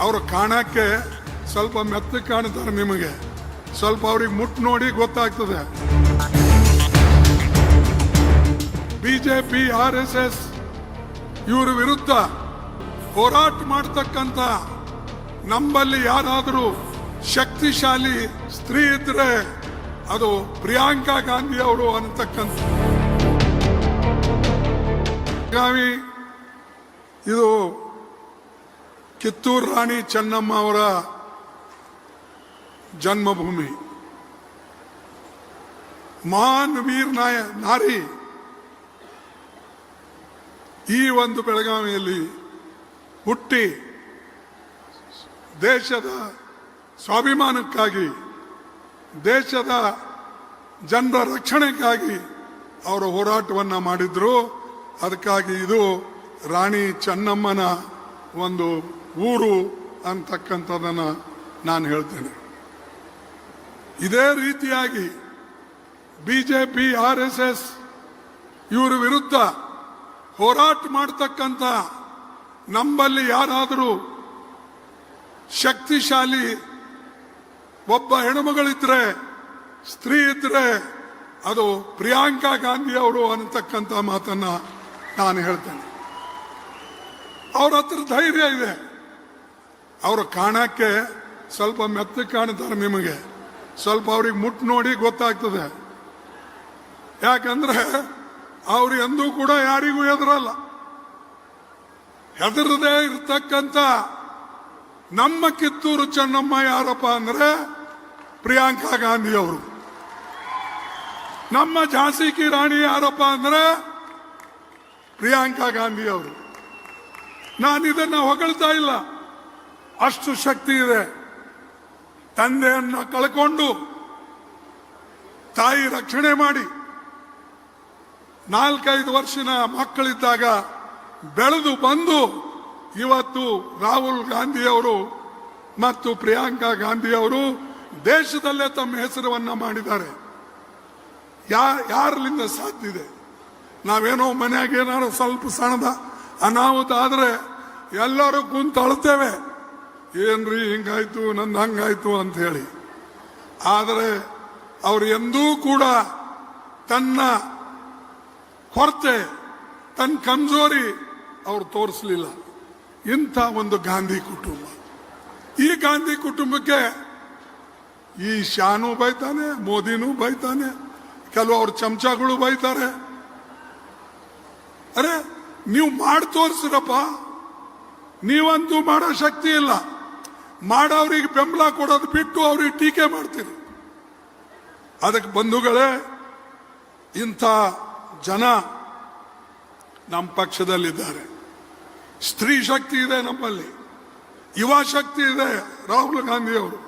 ಅವರು ಕಾಣಕ್ಕೆ ಸ್ವಲ್ಪ ಮೆತ್ತ ಕಾಣುತ್ತಾರೆ ನಿಮಗೆ. ಸ್ವಲ್ಪ ಅವ್ರಿಗೆ ಮುಟ್ಟು ನೋಡಿ ಗೊತ್ತಾಗ್ತದೆ. ಬಿಜೆಪಿ, ಆರ್ ಎಸ್ ಎಸ್ ಇವ್ರ ವಿರುದ್ಧ ಹೋರಾಟ ಮಾಡ್ತಕ್ಕಂಥ ನಮ್ಮಲ್ಲಿ ಯಾರಾದರೂ ಶಕ್ತಿಶಾಲಿ ಸ್ತ್ರೀ ಇದ್ರೆ ಅದು ಪ್ರಿಯಾಂಕಾ ಗಾಂಧಿ ಅವರು ಅಂತಕ್ಕಂಥ ಇದು ಕಿತ್ತೂರು ರಾಣಿ ಚೆನ್ನಮ್ಮ ಅವರ ಜನ್ಮಭೂಮಿ. ಮಹಾನ್ ವೀರ್ ನಾಯ, ನಾರಿ. ಈ ಒಂದು ಬೆಳಗಾವಿಯಲ್ಲಿ ಹುಟ್ಟಿ ದೇಶದ ಸ್ವಾಭಿಮಾನಕ್ಕಾಗಿ, ದೇಶದ ಜನರ ರಕ್ಷಣೆಗಾಗಿ ಅವರು ಹೋರಾಟವನ್ನು ಮಾಡಿದ್ರು. ಅದಕ್ಕಾಗಿ ಇದು ರಾಣಿ ಚೆನ್ನಮ್ಮನ ಒಂದು ಊರು ಅಂತಕ್ಕಂಥದ್ದನ್ನು ನಾನು ಹೇಳ್ತೇನೆ. ಇದೇ ರೀತಿಯಾಗಿ ಬಿಜೆಪಿ, ಆರ್ ಎಸ್ ಎಸ್ ಇವರ ವಿರುದ್ಧ ಹೋರಾಟ ಮಾಡ್ತಕ್ಕಂಥ ನಮ್ಮಲ್ಲಿ ಯಾರಾದರೂ ಶಕ್ತಿಶಾಲಿ ಒಬ್ಬ ಹೆಣ್ಮಗಳಿದ್ರೆ, ಸ್ತ್ರೀ ಇದ್ರೆ ಅದು ಪ್ರಿಯಾಂಕಾ ಗಾಂಧಿ ಅವರು ಅನ್ನತಕ್ಕಂಥ ಮಾತನ್ನು ನಾನು ಹೇಳ್ತೇನೆ. ಅವ್ರ ಹತ್ರ ಧೈರ್ಯ ಇದೆ. ಅವರು ಕಾಣಕ್ಕೆ ಸ್ವಲ್ಪ ಮೆತ್ತ ಕಾಣ್ತಾರೆ ನಿಮಗೆ. ಸ್ವಲ್ಪ ಅವ್ರಿಗೆ ಮುಟ್ಟು ನೋಡಿ ಗೊತ್ತಾಗ್ತದೆ. ಯಾಕಂದ್ರೆ ಅವ್ರು ಎಂದೂ ಕೂಡ ಯಾರಿಗೂ ಹೆದರಲ್ಲ. ಹೆದರದೇ ಇರ್ತಕ್ಕಂಥ ನಮ್ಮ ಕಿತ್ತೂರು ಚೆನ್ನಮ್ಮ ಯಾರಪ್ಪ ಅಂದ್ರೆ ಪ್ರಿಯಾಂಕಾ ಗಾಂಧಿ ಅವರು ನಮ್ಮ ಝಾನ್ಸಿ ಕಿ ರಾಣಿ ಯಾರಪ್ಪ ಅಂದ್ರೆ ಪ್ರಿಯಾಂಕಾ ಗಾಂಧಿ ಅವರು ನಾನು ಇದನ್ನು ಹೊಗಳ್ತಾ ಇಲ್ಲ. ಅಷ್ಟು ಶಕ್ತಿ ಇದೆ. ತಂದೆಯನ್ನ ಕಳ್ಕೊಂಡು ತಾಯಿ ರಕ್ಷಣೆ ಮಾಡಿ ನಾಲ್ಕೈದು ವರ್ಷದ ಮಕ್ಕಳಿದ್ದಾಗ ಬೆಳೆದು ಬಂದು ಇವತ್ತು ರಾಹುಲ್ ಗಾಂಧಿ ಅವರು ಮತ್ತು ಪ್ರಿಯಾಂಕಾ ಗಾಂಧಿ ಅವರು ದೇಶದಲ್ಲೇ ತಮ್ಮ ಹೆಸರನ್ನ ಮಾಡಿದ್ದಾರೆ. ಯಾರಲಿಂದ ಸಾಧ್ಯ ಇದೆ? ನಾವೇನೋ ಮನೆಯಾಗ ಏನಾರು ಸ್ವಲ್ಪ ಸಣ್ಣದ ಅನಾಹುತ ಆದ್ರೆ ಎಲ್ಲರೂ ಕುಂತು ಅಳ್ತೇವೆ. ಏನ್ರಿ ಹಿಂಗಾಯ್ತು, ನಂದು ಹಂಗಾಯ್ತು ಅಂತ ಹೇಳಿ. ಆದರೆ ಅವರು ಎಂದೂ ಕೂಡ ತನ್ನ ಕೊರತೆ ತನ್ನ ಕಮ್ಜೋರಿ ಅವರು ತೋರಿಸಲಿಲ್ಲ. ಇಂಥ ಒಂದು ಗಾಂಧಿ ಕುಟುಂಬ. ಈ ಗಾಂಧಿ ಕುಟುಂಬಕ್ಕೆ ಈ ಶಾನು ಬೈತಾನೆ, ಮೋದಿನೂ ಬೈತಾನೆ ಕೆಲವು ಅವ್ರ ಚಮಚಗಳು ಬೈತಾರೆ. ಅರೆ ನೀವು ಮಾಡಿ ತೋರಿಸ್ರಪ್ಪ. ನೀವಂತೂ ಮಾಡೋ ಶಕ್ತಿ ಇಲ್ಲ. ಮಾಡೋರಿಗೆ ಬೆಂಬಲ ಕೊಡೋದು ಬಿಟ್ಟು ಅವ್ರಿಗೆ ಟೀಕೆ ಮಾಡ್ತೀರಿ. ಅದಕ್ಕೆ ಬಂಧುಗಳೇ, ಇಂಥ ಜನ ನಮ್ಮ ಪಕ್ಷದಲ್ಲಿದ್ದಾರೆ. ಸ್ತ್ರೀ ಶಕ್ತಿ ಇದೆ ನಮ್ಮಲ್ಲಿ. ಯುವ ಶಕ್ತಿ ಇದೆ ರಾಹುಲ್ ಗಾಂಧಿ ಅವರು